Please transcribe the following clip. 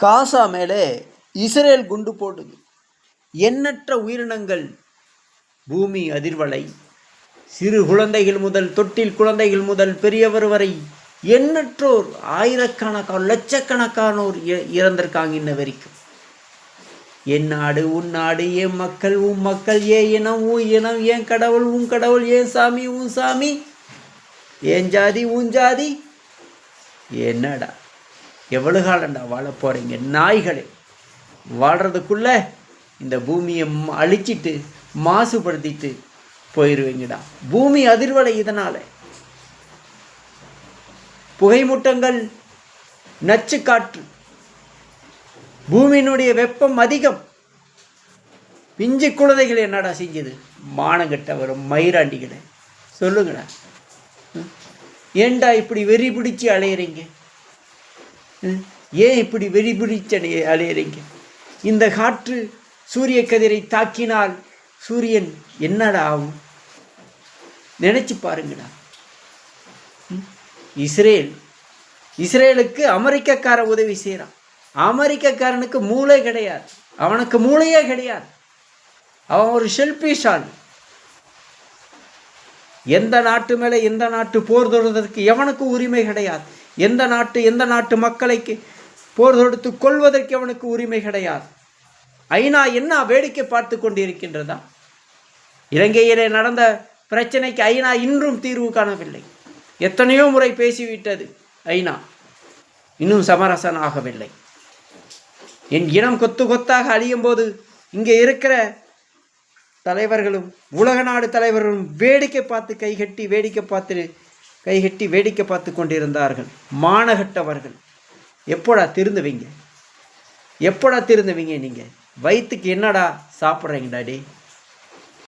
காசா மேலே இஸ்ரேல் குண்டு போடுது எண்ணற்ற உயிரினங்கள் பூமி அதிர்வலை. சிறு குழந்தைகள் முதல் தொட்டில் குழந்தைகள் முதல் பெரியவர் வரை எண்ணற்றோர் ஆயிரக்கணக்கான லட்சக்கணக்கானோர் இ- இறந்திருக்காங்க இன்ன வரைக்கும். என் நாடு உன் நாடு என் மக்கள் உன் மக்கள் ஏ இனம் உன் இனம் ஏன் கடவுள் உன் கடவுள் ஏன் சாமி உன் சாமி ஏன் ஜாதி உன் ஜாதி என்னடா எவ்வளவு காலம்டா வாழ போகிறீங்க நாய்களே வாழ்கிறதுக்குள்ளே இந்த பூமியை ம- அழிச்சிட்டு மாசுபடுத்திட்டு போயிடுவீங்கடா பூமி அதிர்வலை இதனால். புகைமூட்டங்கள் நச்சு காற்று பூமியினுடைய வெப்பம் அதிகம். பிஞ்சு குழந்தைகள் என்னடா செஞ்சது? மானங்கிட்ட வரும் மயிராண்டிகளை. சொல்லுங்கடா. ஏண்டா இப்படி வெறி பிடிச்சி அலையிறீங்க? ஏன் இப்படி வெறி பிடிச்சு அலையிறீங்க? இந்த காற்று சூரிய கதிரை தாக்கினால் சூரியன் என்னடா ஆகும்? நினைச்சு பாருங்கடா. இஸ்ரேல். இஸ்ரேலுக்கு அமெரிக்கக்கார உதவி செய்கிறான் அமெரிக்கக்காரனுக்கு மூளை கிடையாது. அவனுக்கு மூளையே கிடையாது. அவன் ஒரு ஷெல்பிஷால் எந்த நாட்டு மேலே எந்த நாட்டு போர் தொடுவதற்கு எவனுக்கும் உரிமை கிடையாது. எந்த நாட்டு எந்த நாட்டு மக்களைக்கு போர் தொடுத்து கொள்வதற்கு அவனுக்கு உரிமை கிடையாது. ஐநா என்ன வேடிக்கை பார்த்து கொண்டிருக்கின்றதா? இலங்கையிலே நடந்த பிரச்சனைக்கு ஐநா இன்றும் தீர்வு காணவில்லை. எத்தனையோ முறை பேசிவிட்டது ஐநா. இன்னும் சமரசன் ஆகவில்லை என் இனம் கொத்து கொத்தாக அழியும் போது இங்கே இருக்கிற தலைவர்களும் உலக நாடு தலைவர்களும் வேடிக்கை பார்த்து கைகட்டி வேடிக்கை பார்த்து கைகட்டி வேடிக்கை பார்த்து கொண்டிருந்தார்கள். மானகட்டவர்கள். எப்போடா திருந்துவீங்க? எப்போடா திருந்துவீங்க நீங்கள் வயிற்றுக்கு என்னடா சாப்பிட்றீங்கடா டே